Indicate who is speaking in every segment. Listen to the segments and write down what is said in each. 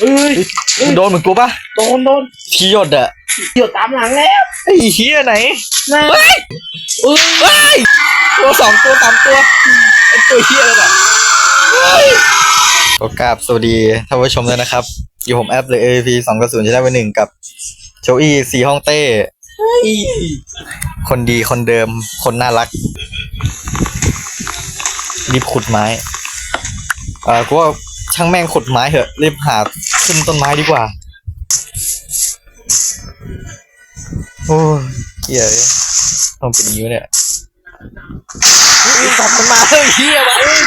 Speaker 1: เอ้ย
Speaker 2: มึงโดนเหมือนกูปะ
Speaker 1: โดนโดน
Speaker 2: ทีหยดอะ
Speaker 1: เกี่ยวตามหลังแล้ว
Speaker 2: ไอ้เฮียไหน
Speaker 1: นะ
Speaker 2: เฮ้ย
Speaker 1: เอ้ย
Speaker 2: เฮ้ยตัวสองตัวสามตัวเป็นตัวเฮียเลยอะเฮ้ยก็กราบสวัสดีท่านผู้ชมด้วยนะครับ อยู่ผมแอปเลย AVP สองกระสุนจะได้ไปหนึ่งกับโจอี้สีห้องเต้
Speaker 1: อี
Speaker 2: คนดีคนเดิมคนน่ารัก รีบขุดไม้ เออกูว่าช่างแม่งขุดไม้เถอะ รีบหา ขึ้นต้นไม้ดีกว่า โอ้ยเหี้ยเอ้ยต้องเป็นย่างนี้วเนี่ยตัดมันมาเฮ้ยเฮียมาเฮ้ย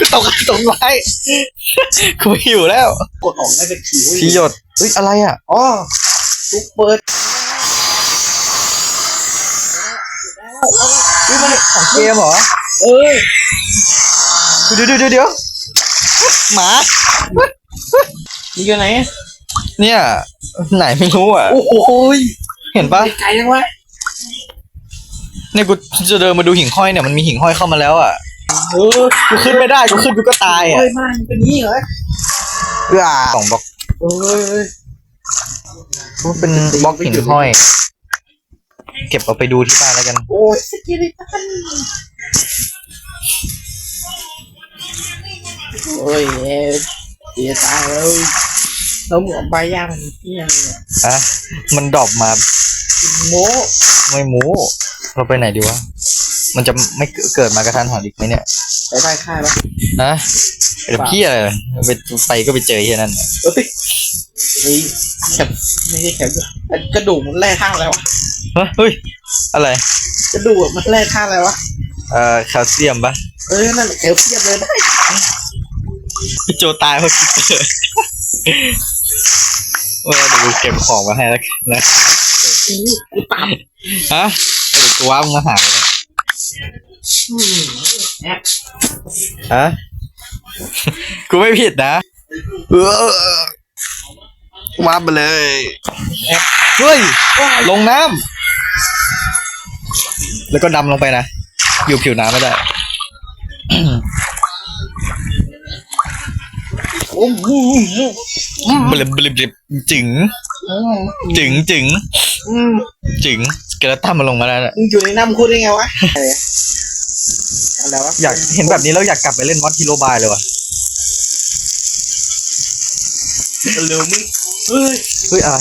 Speaker 2: กูตกต้นไม้กูไม่อยู่แล้ว
Speaker 1: กดออกไม่เป็นผิว
Speaker 2: พี่หยดเฮ้ยอะไรอะ
Speaker 1: อ๋อทุกเปิด
Speaker 2: นี่มันของเกมเหรอ
Speaker 1: เอ้ย
Speaker 2: เดี๋ยวเดี๋ยวเดี๋ยว หมา
Speaker 1: นี่อยู่ไหน
Speaker 2: เนี่ย ไหนไม่รู้อะ
Speaker 1: โอ้โหย
Speaker 2: เห็นปะ
Speaker 1: ไกลจังวะ
Speaker 2: เนี่ยกูจะเดินมาดูหิ่งห้อยเนี่ยมันมีหิ่งห้อยเข้ามาแล้วอะ
Speaker 1: เออ
Speaker 2: กูขึ้นไม่ได้กูขึ้นกูก็ตายอะ
Speaker 1: เฮ้ยมันเป็นนี่เหรอ
Speaker 2: เอื้อสองบล็อก
Speaker 1: เอ้ย
Speaker 2: กูเป็นบล็อกหิ่งห้อย เก็บเอาไปดูที่บ้านแล้วกัน
Speaker 1: โอ้ยสกิลิตัน โอ้ยเอ๊ะเสียตายแล้วแล้วหมูใบย่างมันเที่ยงเนี่ย
Speaker 2: อะมันดรอปมา
Speaker 1: โม
Speaker 2: ไม่หมูเราไปไหนดีวะ มันจะไม่เกิดมากระทันหันอีกไหมเนี่ย
Speaker 1: ไปได้ค่ายปะ
Speaker 2: นะเดี๋ยวพี่อะไรไปไปก็ไปเจอที่นั่นน่ะ
Speaker 1: เอ้ยเฮ้ยแคบไม่ใช่แคบด้วยไอ้กระดูกมันแร่ท่าอะไรวะ
Speaker 2: เฮ้ยเฮ้ยอะไร
Speaker 1: กระดูกมันแร่ท่าอะไรวะ
Speaker 2: เอ่อแคลเซียมปะ
Speaker 1: เออนั่นแหละแคลเซียมเลยได้
Speaker 2: พี่โจตายเพราะคิปเปอร์เออเดี๋ยวกูเก็บของมาให้แล้วกันนะ
Speaker 1: อู้กูตาม
Speaker 2: ฮะเดี๋ยวกูว้ามึงมาหาเลย
Speaker 1: อืมแอบ
Speaker 2: ฮะกูไม่ผิดนะเออว้าไปเลยเฮ้ยลงน้ำแล้วก็ดำลงไปนะ อยู่ผิวน้ำไม่ได้
Speaker 1: โอ้โห
Speaker 2: บลิบลิบลิบจึง
Speaker 1: อืม
Speaker 2: จึงจึง
Speaker 1: อืม
Speaker 2: จึงสเกเลตันมันลงมาแล้วนะ
Speaker 1: มึงอยู่ในน้ำคูดได้ไงวะอะไรอะอะไรวะ
Speaker 2: อยากเห็นแบบนี้แล้วอยากกลับไปเล่นมอสฮีโร่บายเลยว่ะ
Speaker 1: เร็วมึงเฮ้ย
Speaker 2: เฮ้ยอะไร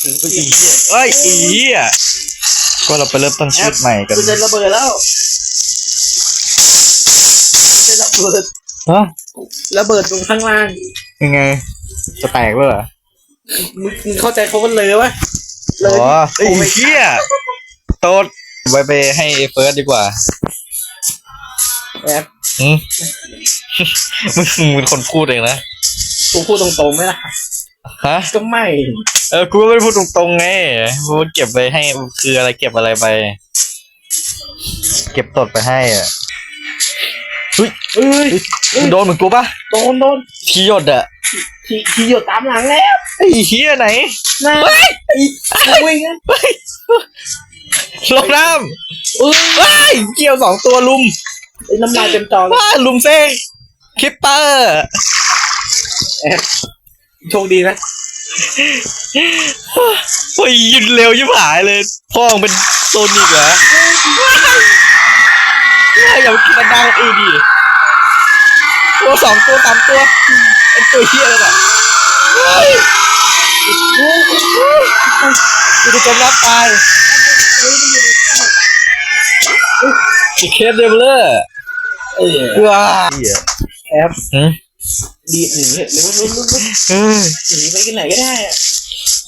Speaker 1: เฮ้ยอีเหี้ย
Speaker 2: เอ้ยอีเหี้ยก็เราไปเริ่มต้นชีวิตใหม่กัน
Speaker 1: กูจะระเบิดแล้วจะระเบิด
Speaker 2: ฮะ
Speaker 1: ระเบิดตรงข้างล่าง
Speaker 2: ยังไง จะแตกเลยเหรอ
Speaker 1: มึงมึงเข้าใจเขากันเลยวะเล
Speaker 2: อ๋
Speaker 1: ย
Speaker 2: อไอ้เหี้ยโต๊ดไว้ไปให้เฟิร์สดีกว่า
Speaker 1: แอบ
Speaker 2: อืมมึงมึงเป็นคนพูดเองนะ
Speaker 1: กูพูดตรงๆไหมล่ะ
Speaker 2: ฮะ
Speaker 1: ก็ไม่
Speaker 2: เออ กูก็ไม่ได้พูดตรงๆไงกูเก็บไปให้ คืออะไรเก็บอะไรไป เก็บตดไปให้อะ เฮ้ย
Speaker 1: เอ้ย
Speaker 2: มึงโดนเหมือนกูปะ
Speaker 1: โดนโดน
Speaker 2: ทีหยดอะ
Speaker 1: ทีทีอยู่ตามหลังแล้ว
Speaker 2: ไอ้เหี้ยไหน
Speaker 1: นะ
Speaker 2: เฮ้ย
Speaker 1: ไอ้วิ่งนะ
Speaker 2: ลงน้
Speaker 1: เอ้ยำ
Speaker 2: เฮ้ยเกี่ยวสองตัวลุม
Speaker 1: ไอ้น้ำลายเต็มจอเลย
Speaker 2: ว้าลุมเซ่คิปเปอร์
Speaker 1: แอบโชคดีนะ
Speaker 2: โอ้ยยินเร็วยิบหายเลย พ่อมึงเป็นโซนิกเหรอ อย่ามากินดังเอดีตัวสองตัวสามตัวเป็นตัวเฮียเลยอะเฮ้ยกูจะจมน้ำตายอีเคสเดเวลเลอร์
Speaker 1: เออ
Speaker 2: ว้า
Speaker 1: แอบ
Speaker 2: หืม
Speaker 1: ดีหนีเร็วเร็วเร็วเร็ว
Speaker 2: เอ้ย
Speaker 1: หนีไปที่ไหนก็ได้อะ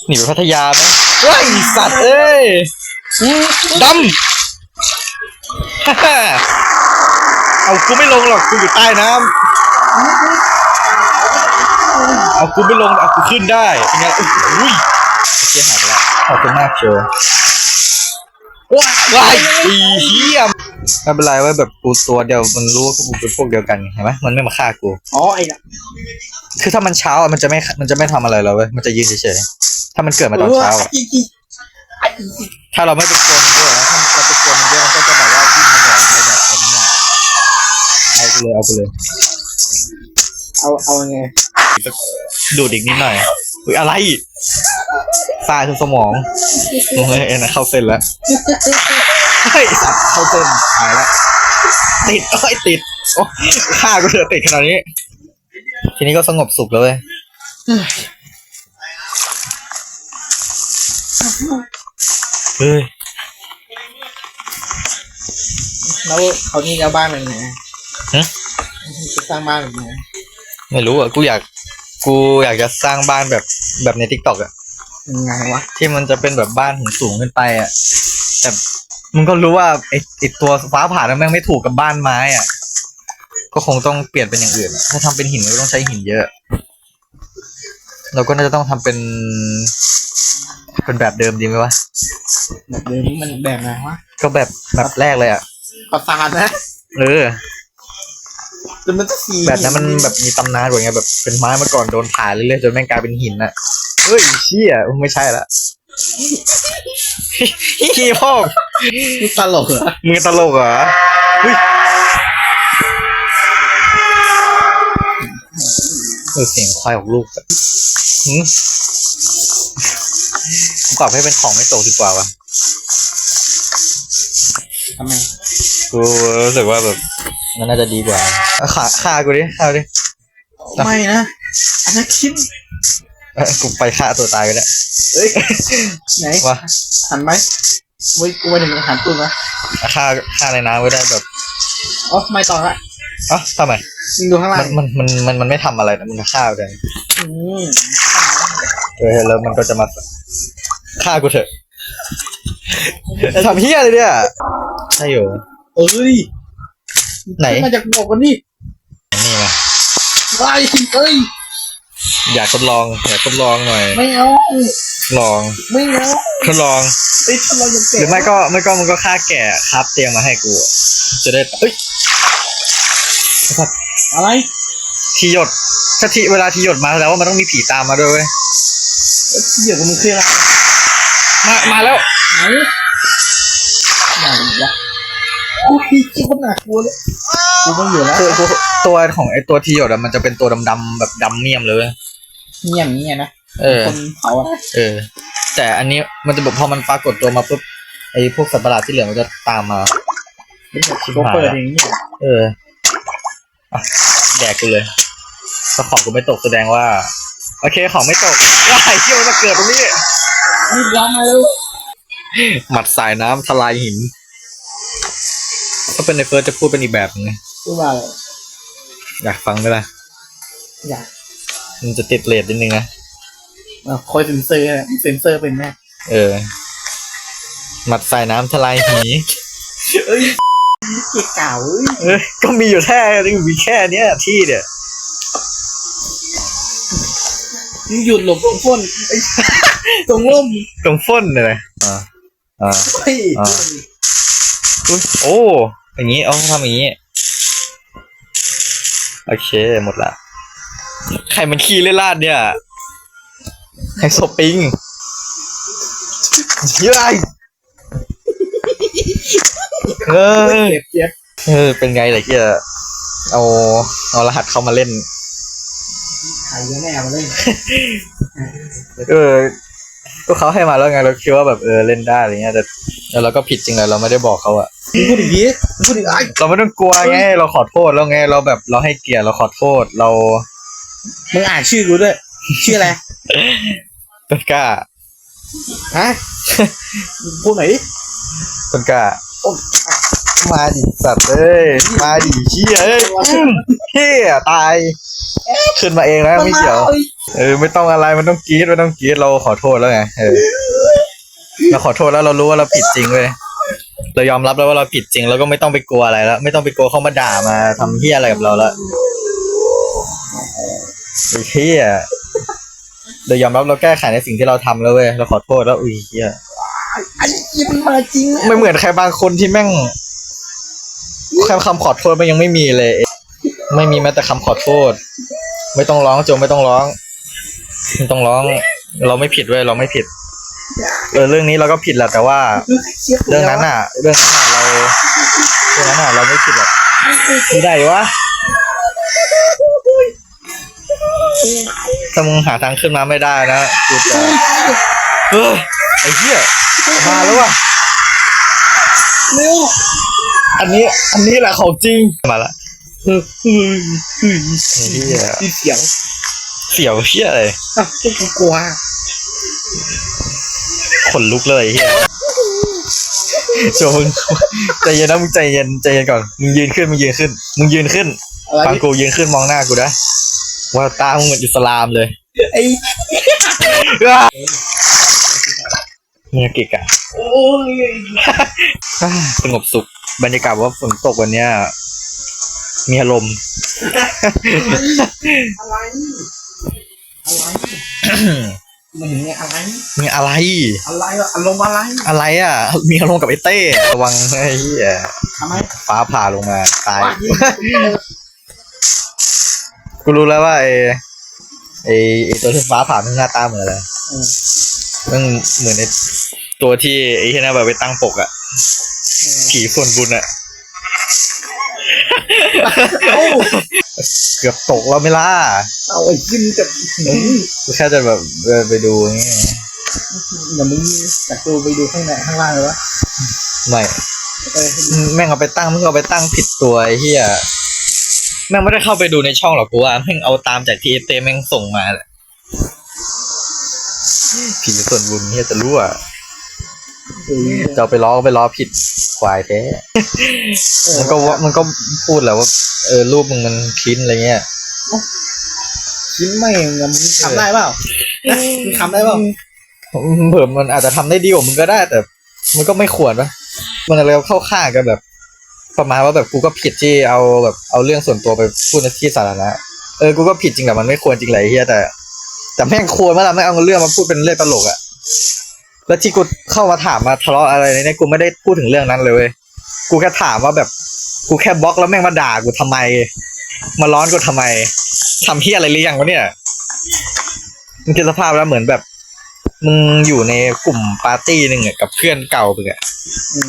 Speaker 2: หนีไปพัทยาไหมเฮ้ยสัตว์เอ้ยดำฮ่าฮ่า เอากูไม่ลงหรอกกูอยู่ใต้น้ำเอากูไม่ลงเอากูขึ้นได้เป็นไงอุ้ยโอเคหายไปแล้วขอบคุณมากเชียว
Speaker 1: ว้า
Speaker 2: ว้ายอีเหี้ยไม่เป็นไรเว้ยแบบกูตัวเดียวมันรู้ว่ากูเป็นพวกเดียวกันไงเห็นไหมมันไม่มาฆ่ากู
Speaker 1: อ๋อไอ้น่ะ
Speaker 2: คือถ้ามันเช้าอะมันจะไม่มันจะไม่ทำอะไรเราเว้ยมันจะยืนเฉยๆถ้ามันเกิดมาตอนเช้าอะ
Speaker 1: อีอีไอ้
Speaker 2: ถ้าเราไม่ไปกวนมันด้วย เนี้ยเอาไปเลยเอาไปเลย
Speaker 1: เอาเอาไง
Speaker 2: ดูดอีกนิดหน่อยอุ้ยอะไรตายคือสมองเฮ้ยนะเข้าเส้นแล้วเฮ้ยสัตว์เข้าเส้นหายแล้วติดเอ้ยติดโอ้ฆ่ากูเถอะติดขนาดนี้ ทีนี้ก็สงบสุขแล้วเว้ยเฮ้ย
Speaker 1: แล้วเขานี่จะเอาบ้านเป็นไง
Speaker 2: ฮะ
Speaker 1: จะสร้างบ้านเป็นไง
Speaker 2: ไม่รู้อะกูอยาก กูอยากจะสร้างบ้านแบบแบบในทิกตอกอะ
Speaker 1: ยังไงวะ
Speaker 2: ที่มันจะเป็นแบบบ้านหินสูงขึ้นไปอะแต่มึงก็รู้ว่าไอไอตัวฟ้าผ่านั้นแม่งไม่ถูกกับบ้านไม้อะ ก็คงต้องเปลี่ยนเป็นอย่างอื่นอะถ้าทำเป็นหินก็ต้องใช้หินเยอะ เราก็น่าจะต้องทำเป็น เป็นแบบเดิมดีไหมวะ
Speaker 1: แบบเดิมนี่มันแบบไหนวะ
Speaker 2: ก็แบบแบบแรกเลยอะ
Speaker 1: ปราสาทนะ
Speaker 2: เออ
Speaker 1: แต่มันจะสี
Speaker 2: แบบนั้นมันแบบมีตำนานกว่าไงแบบเป็นไม้มาก่อนโดนผ่าเรื่อยๆจนแม่งกลายเป็นหินอะเฮ้ยเชี่ยไม่ใช่ละฮีพ่อ
Speaker 1: นี่ตลกเหรอ
Speaker 2: มึงตลกเหรอเฮ้ยเออเสียงควายของลูกอะหืมกูปรับให้เป็นของไม่ตกดีกว่าวะ
Speaker 1: ทำไม
Speaker 2: กูรู้สึกว่าแบบ มันน่าจะดีกว่าเอาขาฆ่ากูดิฆ่ากูดิ
Speaker 1: ไม่นะอันนั้นคิด
Speaker 2: เอ้ยกูไปฆ่าตัวตายก็ได้
Speaker 1: เอ้ยไหน
Speaker 2: วะ
Speaker 1: หันไหมเว้ยกูไปถึงหันตุ้นนะ
Speaker 2: ฆ่าฆ่าในน้ำก็ได้แบบ
Speaker 1: อ๋อไม่ต่อละ
Speaker 2: เอ้าทำไม
Speaker 1: มึงดูข้างล่า
Speaker 2: มั
Speaker 1: ง
Speaker 2: นมันมันมันมันไม่ทำอะไรนะมันฆ่ากูเลย
Speaker 1: อืม
Speaker 2: เออแล้วมันก็จะมาฆ่ากูเถอะทำเฮี้ยอะไรเนี่ยใช่เหรอ
Speaker 1: เอ้ย
Speaker 2: ไหน
Speaker 1: ขึ้มาจากบอกกันนี่
Speaker 2: นี่ไง
Speaker 1: ไอ้เอ้ย
Speaker 2: อยากทดลองอยากทดลองหน่อย
Speaker 1: ไม่เอา
Speaker 2: ลอง
Speaker 1: ไม่เอา
Speaker 2: ทดลอง
Speaker 1: ไอ้ยถ้าเราจะ
Speaker 2: ห
Speaker 1: เก็
Speaker 2: รื
Speaker 1: บ
Speaker 2: อไม่ก็ไม่ก็มึงก็ฆ่าแก่ครับเตียงมาให้กูจะได้เอ้ย
Speaker 1: อะไร
Speaker 2: ทีหยดถ้าทีเวลาทีหยดมาแล้วว่ามันต้องมีผีตามมาด้วยเว้ย
Speaker 1: เอ้ยเดี๋ยวมึงคืออะไร
Speaker 2: มามาแล้ว
Speaker 1: ไหนไหนวะ กูคิวหนักกลัวเลยกูไม่อยู่แล้ว
Speaker 2: คือคือตัวของไอตัวทีหยดอะมันจะเป็นตัวดำๆแบบดำเนียมเลย เงี
Speaker 1: ยบเงียบนะ
Speaker 2: เออ
Speaker 1: คนเผาอะ
Speaker 2: เออ แต่อันนี้มันจะแบบพอมันปรากฏตัวมาปุ๊บไอพวกสัตว์ประหลาดที่เหลือมันจะตามมา
Speaker 1: กูเปิดอย่างนี้ย
Speaker 2: เอออะแดกกูเลยถ้าของกูไม่ตกแสดงว่า โอเคของไม่ตกว้ายเชี่ยมันมาเกิดตรงนี้
Speaker 1: นี่ร้องมาล้
Speaker 2: หมัดสายน้ำทลายหิน ถ้าเป็นในเฟิร์สจะพูดเป็นอีกแบบนึงนะ
Speaker 1: กูว่าอะไร
Speaker 2: อยากฟังไหมล่ะ
Speaker 1: อยาก
Speaker 2: มันจะติดเลทนิดนึงนะ
Speaker 1: เอาคอยเซ็นเซอร์นะเซ็นเซอร์เป็นแม่
Speaker 2: เออหมัดสายน้ำทลายหี
Speaker 1: เอ้ยเกี่ยเก่าเอ้ย
Speaker 2: เออก็มีอยู่แค่มีแค่เนี้ยที่เนี่ย
Speaker 1: มึงหยุดหลบตรงพ้นไอ้ ตรงร่ม
Speaker 2: ตรงฟ้นเลยอ่าอ่า
Speaker 1: เฮ้ย
Speaker 2: อ่า อุ๊ยโอ้ อย่างนี้เอาทำอย่างนี้ โอเคหมดละใครมันขี้เล่นลาดเนี่ยไฮโซปิงเฮ้ยเออ
Speaker 1: เจ็บเจ็บ
Speaker 2: เออเป็นไงล่ะเกียเอาเอารหัสเข้ามาเล่น
Speaker 1: หายแน่มาเลย
Speaker 2: เออ ก็เขาให้มาแล้วไงเราคิดว่าแบบเออเล่นได้อะไรเงี้ยแต่แล้วเราก็ผิดจริงเลยเราไม่ได้บอกเขาอะ
Speaker 1: มึงพูดอย่างนี้มึงพูดอย่างไอ้
Speaker 2: เราไม่ต้องกลัวไงเราขอโทษแล้วไงเราแบบเราให้เกียรติเราขอโทษเรา
Speaker 1: มึงอ่านชื่อกูด้วย ชื่ออะไร
Speaker 2: ต้นกล้า
Speaker 1: ฮะมึงพูดหน่อยดิ
Speaker 2: ต้นกล้า
Speaker 1: โอ้
Speaker 2: มาดิสัตว์เอ้ยมาดิเชี่ยเอ้ยอืมเฮียตาย ขึ้นมาเองนะไม่เกี่ยว
Speaker 1: อ้
Speaker 2: เออไม่ต้องอะไรมันต้องกรี๊ดมันต้องกรี๊ดเราขอโทษแล้วไงเออเราขอโทษแล้วเรารู้ว่าเราผิดจริงเว้ยเรายอมรับแล้วว่าเราผิดจริงแล้วก็ไม่ต้องไปกลัวอะไรแล้ว ไม่ต้องไปกลัวเขามาด่ามาทำเฮี้ยอะไรกับเราล้วไอ้เฮี้ยเรายอมรับเราแก้ไขในสิ่งที่เราทำแล้วเว้ยเราขอโทษแล้วอุ้ยเฮี้ย
Speaker 1: ไอ้ยี่มันมาจริงนะ
Speaker 2: ไม่เหมือนใครบางคนที่แม่ง แค่คำขอโทษมันยังไม่มีเลย ไม่มีแม้แต่คำขอโทษ ไม่ต้องร้องโจไม่ต้องร้องไม่ต้องร้อง เราไม่ผิดเว้ยเราไม่ผิดเออเรื่องนี้เราก็ผิดแหละแต่ว่า เรื่องนั้นอะ เรื่องนั้นอะเราเรื่องนั้นอะเราไม่ผิดหรอกไม่ได้วะถ้ามึงหาทางขึ้นมาไม่ได้นะกูจะเออไอ้เหี้ยมาแล้วว่ะ
Speaker 1: เร็ว
Speaker 2: อันนี้ อันนี้แหละของจริงมาละ
Speaker 1: เฮ้ยเฮ้ยเฮ้ย
Speaker 2: ไอ้เหี้ย
Speaker 1: มีเสียง
Speaker 2: เสียวเหี้ยเลย
Speaker 1: อะพวกกูกลัว
Speaker 2: ขนลุกเลยไอ้เหี้ยโจมึงใจเย็นนะมึงใจเย็นใจเย็นก่อนมึงยืนขึ้นมึงยืนขึ้นมึงยืนขึ้น
Speaker 1: อะไร
Speaker 2: ฟังกูยืนขึ้นมองหน้ากูนะว่าตามึงเหมือนอิสลามเลย
Speaker 1: ไอ้
Speaker 2: เนี่ยกิกอะ
Speaker 1: โอ้ย
Speaker 2: สงบสุข บรรยากาศว่าฝนตกวันเนี้ยมีอารมณ์
Speaker 1: อะไร อะไรมันเห็นไงอะไร
Speaker 2: มีอะไร
Speaker 1: อะไรอะอารมณ์อะไร
Speaker 2: อะไรอะ มีอารมณ์กับไอ้เต้ระวังไอ้เหี้ย
Speaker 1: ทำไม
Speaker 2: ฟ้าผ่าลงมาตาย
Speaker 1: วาด
Speaker 2: กูรู้แล้วว่าไอ้ไอ้ไอ้ตัวที่ฟ้าผ่ามันหน้าตาเหมือนอะไร
Speaker 1: อืม
Speaker 2: มันเหมือนไอ้ตัวที่ไอ้ที่น่าแบบไปตั้งปกอะ ผีส่วนบุญอะ
Speaker 1: เอ้า
Speaker 2: เกือบตกแล้วไม่ล่ะ
Speaker 1: เอาไอ้จิ้มกับหนู
Speaker 2: กูแค่จะแบบเดินไปดูอย่างเงี้ย
Speaker 1: อย่ามึงแต่กูไปดูข้างในข้างล่างเลยวะ
Speaker 2: ไม่
Speaker 1: เออ
Speaker 2: แม่งเอาไปตั้งแม่งเอาไปตั้งผิดตัวไอ้เหี้ยแม่งไม่ได้เข้าไปดูในช่องหรอกกูว่าแม่งเอาตามจากที่เอฟเตแม่งส่งมาแหละผีส่วนบุญเฮียจะรู้อะ
Speaker 1: เออ
Speaker 2: จะเอาไปล้อก็ไปล้อผิดควายแท้มันก็ว่ามันก็พูดแหละว่า เออรูปมึงมันคลิ้นอะไรเงี้ย
Speaker 1: ชิ้นไม่งมึงทำได้เปล่ามึงทำได้เปล่า
Speaker 2: เผื่อมันอาจจะทำได้ดีกว่ามึงก็ได้ แต่ มันก็ไม่ควรปะมันอะไรเข้าข้างกันแบบประมาณว่าแบบกูก็ผิดที่เอาแบบเอาเรื่องส่วนตัวไปพูดในที่สาธารณะเออกูก็ผิดจริงแหละมันไม่ควรจริงแหละไอ้เฮียแต่ แต่แม่งควรเมื่อไหร่ไม่งเอาเรื่องมาพูดเป็นเรื่องตลกอะ แล้วที่กูเข้ามาถามมาทะเลาะอะไรเนี่ยกูไม่ได้พูดถึงเรื่องนั้นเลยเว้ยกูแค่ถามว่าแบบกูแค่บล็อกแล้วแม่งมาด่ากูทำไม มาร้อนกูทำไมทำเฮียอะไรหรือยังวะเนี่ยมึงคิดสภาพแล้วเหมือนแบบมึงอยู่ในกลุ่มปาร์ตี้หนึ่งอะกับเพื่อนเก่ามึงอะ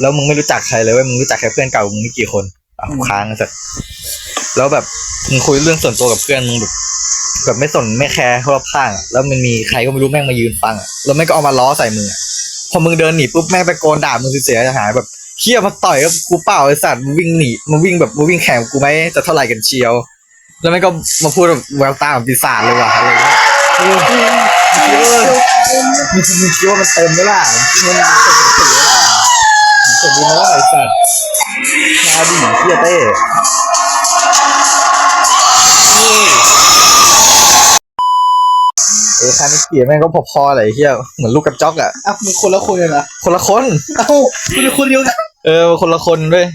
Speaker 2: แล้วมึงไม่รู้จักใครเลยเว้ยมึงรู้จักแค่เพื่อนเก่ามึงนี่กี่คนอะค้างสัก แล้วแบบมึงคุยเรื่องส่วนตัวกับเพื่อนมึงแบบแบบไม่สนไม่แคร์รอบข้างอะแล้วมันมีใครก็ไม่รู้แม่งมายืนฟังอะแล้วแม่งก็เอามาล้อใส่มึงอะพอมึงเดินหนีปุ๊บแม่งไปโกนด่ามึงเสียหายแบบเฮียมาต่อยกับกูเปล่าไอ้สัตว์มึงวิ่งหนีมึงวิ่งแบบมึงวิ่งแข่งกูไหมจะเท่าไหร่กันเชียว แล้วแม่งก็มาพูดแบบแววตาของปีศาจเลยว่ะอะไรเงี้ยเออเออมึงมึงคิดว่ามันเต็มไหมล่ะมันเต็มสีล่ะเต็มดีไหมล่ะไอ้สัตว์มาดิเฮียเต้ คานิเกียแม่งก็พอๆเลยไอ้เฮียเหมือนลูกกระจอกอะ
Speaker 1: อะมึงคนละคนเลยเหรอ
Speaker 2: คนละคน
Speaker 1: เอ้าคุณเป็นคนเดียวกัน
Speaker 2: เออคนละคนด้วย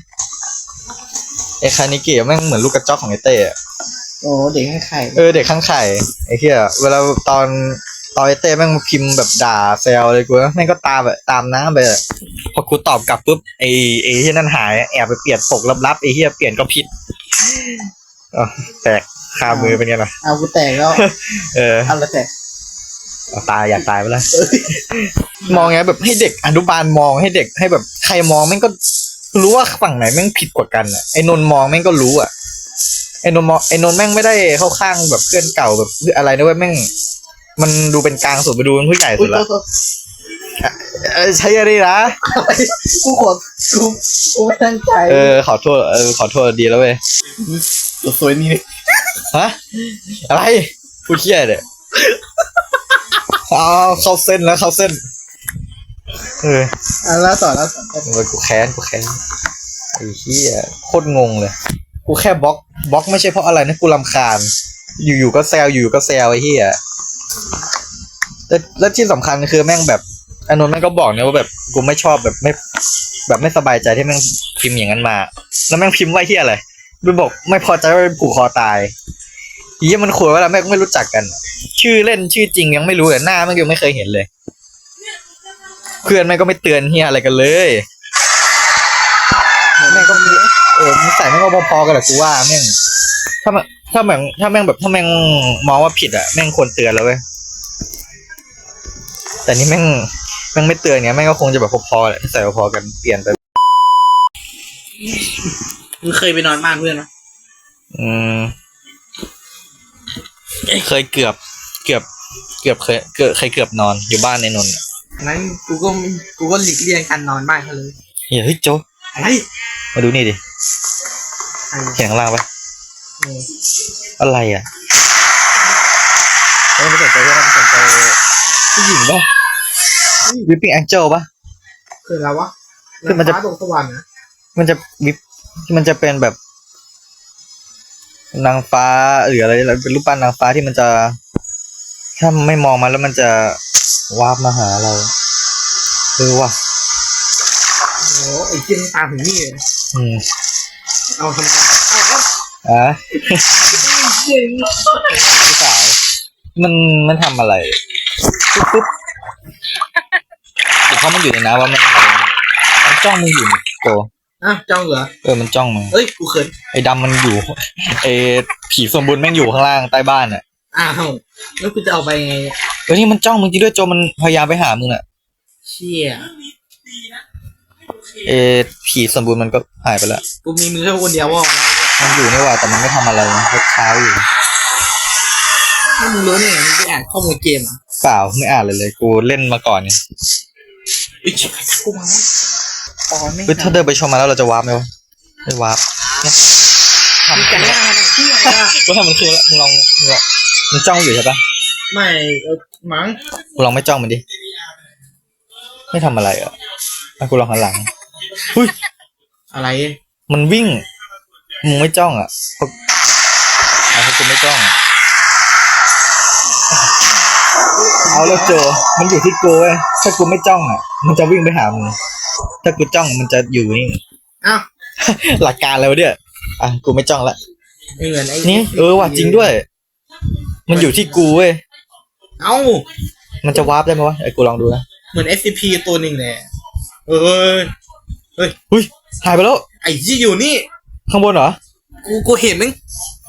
Speaker 2: ไอ้คานิเกียแม่งเหมือนลูกกระจอกของไอ้เต้อะ
Speaker 1: โอ้เด็กให้ไข่
Speaker 2: เออเด็กข้างไข่ไอ้เหี้ยเวลาตอนตอนไอเต้แม่งมาพิมพ์แบบด่าแซวเลยกูนะแม่งก็ตามแบบตามน้ำไปอะพอกูตอบกลับปุ๊บไอ้ไอ้ที่นั่นหายแอบไปเปลี่ยนปกลับๆไอ้เหี้ยเปลี่ยนก็ผิดอ๋อแตกคามือเป็นไงล่ะ
Speaker 1: เอากูแตกแล้ว
Speaker 2: เออ
Speaker 1: เอาละแตก
Speaker 2: เอาตายอยากตายไปแล้วมองไงแบบให้เด็กอนุบาลมองให้เด็กให้แบบใครมองแม่งก็รู้ว่าฝั่งไหนแม่งผิดกว่ากันอะไอ้นนท์มองแม่งก็รู้อะไอ้นนท์มองไอ้นนท์แม่งไม่ได้เข้าข้างแบบเพื่อนเก่าแบบอะไรนะเว้ยแม่ง มันดูเป็นกลางสุดไปดูเป็นผู้ใหญ่
Speaker 1: อุ๊
Speaker 2: สุ
Speaker 1: ย
Speaker 2: ดละ
Speaker 1: โทษ
Speaker 2: เออใช่อะไรนะ
Speaker 1: ๆกูขอกูกูไม่ตั้งใจ
Speaker 2: เออขอโทษเออขอโทษดีแล้วเว้ย
Speaker 1: ตัวสวยนี่
Speaker 2: ฮะอะไรพูดเชี่ยเนี่ยเอาเข้าเส้นแล้วเข้าเส้น เออ
Speaker 1: อะแล้วต่อแล้วต่อ
Speaker 2: เออกูแค้นกูแค้นไอ้เหี้ยโคตรงงเลย กูแค่บล็อกบล็อกไม่ใช่เพราะอะไรนะกูรำคาญ อยู่ๆก็แซวอยู่ๆก็แซวไอ้เหี้ยแล้วแล้วที่สำคัญคือแม่งแบบอานนท์แม่งก็บอกเนี่ยว่าแบบกูไม่ชอบแบบไม่ แบบไม่สบายใจที่แม่งพิมพ์อย่างนั้นมา แล้วแม่งพิมพ์ว่าเหี้ยอะไรมันบอกไม่พอใจว่าเป็นผูกคอตายเหี้ ยมันขวยว่าเราแม่งไม่รู้จักกัน ชื่อเล่นชื่อจริงยังไม่รู้เลยหน้าแม่งยังไม่เคยเห็นเลย เพื่อนแม่งก็ไม่เตือนเฮียอะไรกันเลยแม่งก็มีเออนิสัยแม่งก็พอๆกันแหละกูว่าแม่งถ้ามันถ้าแม่งถ้าแม่งแบบถ้าแม่งมองว่าผิดอะแม่งควรเตือนแล้วเว้ยแต่นี่แม่งแม่งไม่เตือนเงี้ยแม่งก็คงจะแบบพอๆแหละนิสัยพอๆกันเปลี่ยนไป
Speaker 1: มึงเคยไปนอนบ้านเพื่อนไหม
Speaker 2: อืม เคยเกือบ เกือบ เกือบเคยเกือบเคยเกือบนอนอยู่บ้านในนนท์อะ
Speaker 1: นั้นกูก็กูก็หลีกเลี่ยงการนอนบ้านเขาเลย
Speaker 2: เฮ้ยเฮ้ยโจ
Speaker 1: อะไร
Speaker 2: มาดูนี่ดิ
Speaker 1: อะไร
Speaker 2: เห็นข้างล่างปะ
Speaker 1: เออ
Speaker 2: อะไรอะเฮ้ยไม่สนใจเพื่อนไม่สนใจผู้หญิงปะวิปปิ้งแองเจิลปะ
Speaker 1: คืออะไรวะ
Speaker 2: คือมันจะ
Speaker 1: ฟ้าตกสวรรค์นะ
Speaker 2: มันจะวิปมันจะเป็นแบบ นางฟ้าหรืออะไรเป็นรูปปั้นนางฟ้าที่มันจะ ถ้าไม่มองมันแล้วมันจะวาบมาหาเราเออว่ะ
Speaker 1: โอ้ไอ้เจียงตามถึงนี่เลย
Speaker 2: อืม
Speaker 1: เอาทำไมเอาเอา
Speaker 2: อะ
Speaker 1: เจียง
Speaker 2: พี่สาวมันมันทำอะไรปุ๊บปุ๊บหรือเพราะมันอยู่ในน้ำว่ามันมันจ้องมึงอยู่นี่โต
Speaker 1: อะจ้องเหรอ
Speaker 2: เออมันจ้องมึง
Speaker 1: เอ้ยกูเขิน
Speaker 2: ไอ้ดำมันอยู่ ไอ้ผีสมบูรณ์แม่งอยู่ข้างล่างใต้บ้านอะ
Speaker 1: อ้าวแล้วกูจะเอาไปไงเนี่ย
Speaker 2: เออนี่มันจ้องมึงจริงด้วยโจมันพยายามไปหามึงอะ
Speaker 1: เชี่ย
Speaker 2: เออผีสมบูรณ์มันก็หายไปแล้ว
Speaker 1: กูมีมือแค่คนเดียวว่าอะไร
Speaker 2: มันอยู่นี่หว่าแต่มันไม่ทำอะไรมันก็เช้าอยู่
Speaker 1: ไม่มึงรู้เนี่ยมึงไปอ่านข้อมูลเกมอะ
Speaker 2: เปล่าไม่อ่านเลยเลย กูเล่นมาก่อนไง
Speaker 1: ไอ้ยกูมาแล้ว อ๋อไม่
Speaker 2: เฮ้ยถ้าเดินไปชมมาแล้วเราจะวาร์ปไหมวะไม่วาร์ปเนี่ย
Speaker 1: มีกันหน้าเนี่ยเชี่ยอะ
Speaker 2: ก็ทำมันคือแล้วมึงลองมึงลองมึงจ้องอยู่ใช่ปะ
Speaker 1: ไม่เออมั้ง
Speaker 2: กูลองไม่จ้องมันดิไม่ทำอะไรอะอะกูลองหันหลังหุ้ย
Speaker 1: อะไร
Speaker 2: มันวิ่งมึงไม่จ้องอะเพราะอะเพราะกูไม่จ้องเอาแล้วโจ มันอยู่ที่กูเว้ยถ้ากูไม่จ้องอะ มันจะวิ่งไปหามึง ถ้ากูจ้องมันจะอยู่นี่
Speaker 1: อ้าว
Speaker 2: หลักการอะไรวะเนี่ยอะกูไม่จ้องละ
Speaker 1: ไม่เหมือนไอ้
Speaker 2: นี่เออว่ะจริงด้วย มันอยู่ที่กูเว้ย
Speaker 1: เอ้า
Speaker 2: มันจะวาร์ปได้ไหมวะไอ้กูลองดูนะ
Speaker 1: เหมือน SCP ตัวหนึ่งเลยเออ
Speaker 2: หุ้ยหายไปแล้ว
Speaker 1: ไอ้ที่อยู่นี่
Speaker 2: ข้างบนเหรอ
Speaker 1: กูกูเห็นมัน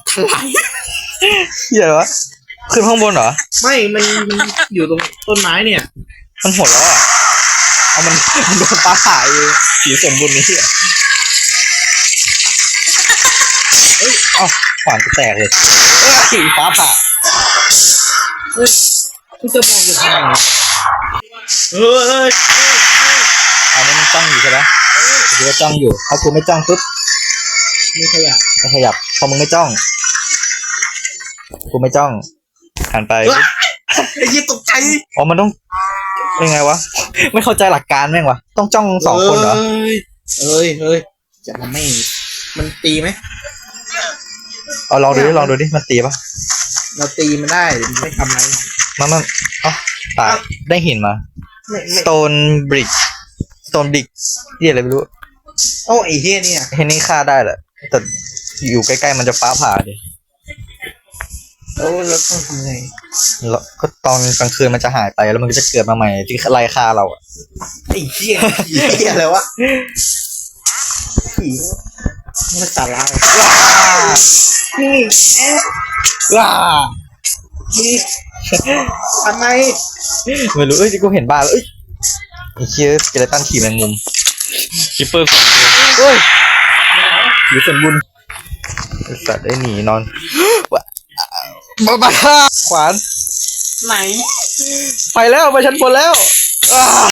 Speaker 1: ถลาย
Speaker 2: เหี้ยอะไรวะขึ้นข้างบนเหรอ
Speaker 1: ไม่มันมันอยู่ตรงต้นไม้เนี่ย
Speaker 2: มันหดแล้วอะ เอามันมันโดนฟ้าผ่าเองผีสมบูรณ์นี่อะเอ้ยเอ้าขวานจะแตกเลยเอ้ยฟ้าผ่า
Speaker 1: กูจะมองอยู่ทำไมเฮ้ยเฮ้ย
Speaker 2: อันนี้มันจ้องอยู่ใช่ไหมกูก็จ้องอยู่ถ้ากูไม่จ้องปุ๊บ
Speaker 1: ไม่ขยับ
Speaker 2: ก็ขยับพอมึงไม่จ้องกูไม่จ้องหันไป
Speaker 1: เฮ้ยไอ้ยี่ตกใจ
Speaker 2: อ๋อมันต้อง ยังไงวะ ไม่เข้าใจหลักการแม่งวะ ต้องจ้องสองคนเหรอ
Speaker 1: เอ้ยเฮ้ยจะไม่ มันตีไหม
Speaker 2: เอาลองดูดิลองดูดิ มันตีปะ
Speaker 1: เราตีมันได้มันไม่ทำอะไร
Speaker 2: มันมันเอ๋อตายได้หินมา
Speaker 1: ไม่ไม่
Speaker 2: Stone Brick Stone Brick เรียกอะไรไม่รู้
Speaker 1: โอ้ไอ้เฮียเนี่ย
Speaker 2: เห็นนี่ฆ่าได้แหละแต่อยู่ใกล้ๆมันจะฟ้าผ่าดิ
Speaker 1: โอ้แล้วต้องทำไง
Speaker 2: แล้วก็ตอนกลางคืนมันจะหายไปแล้วมันก็จะเกิดมาใหม่ที่ไล่ฆ่าเราอะ
Speaker 1: ไอ้เฮียผีเฮียอะไรวะผีมันสาระนี่แอะ
Speaker 2: ว้า
Speaker 1: นี่ทำไม
Speaker 2: ไม่รู้เอ้ยกูเห็นบ้าแล้วเอ้ยไอ้เชี่ยสเกเลตันขี่แมงมุมคิปเปอร์เฮ้ยอยู่สมบูรณ์ไอ้สัตว์ได้หนีนอนว้า บ้าบ้าขวาน
Speaker 1: ไหน
Speaker 2: ไปแล้วไปชั้นบนแล้วอ้า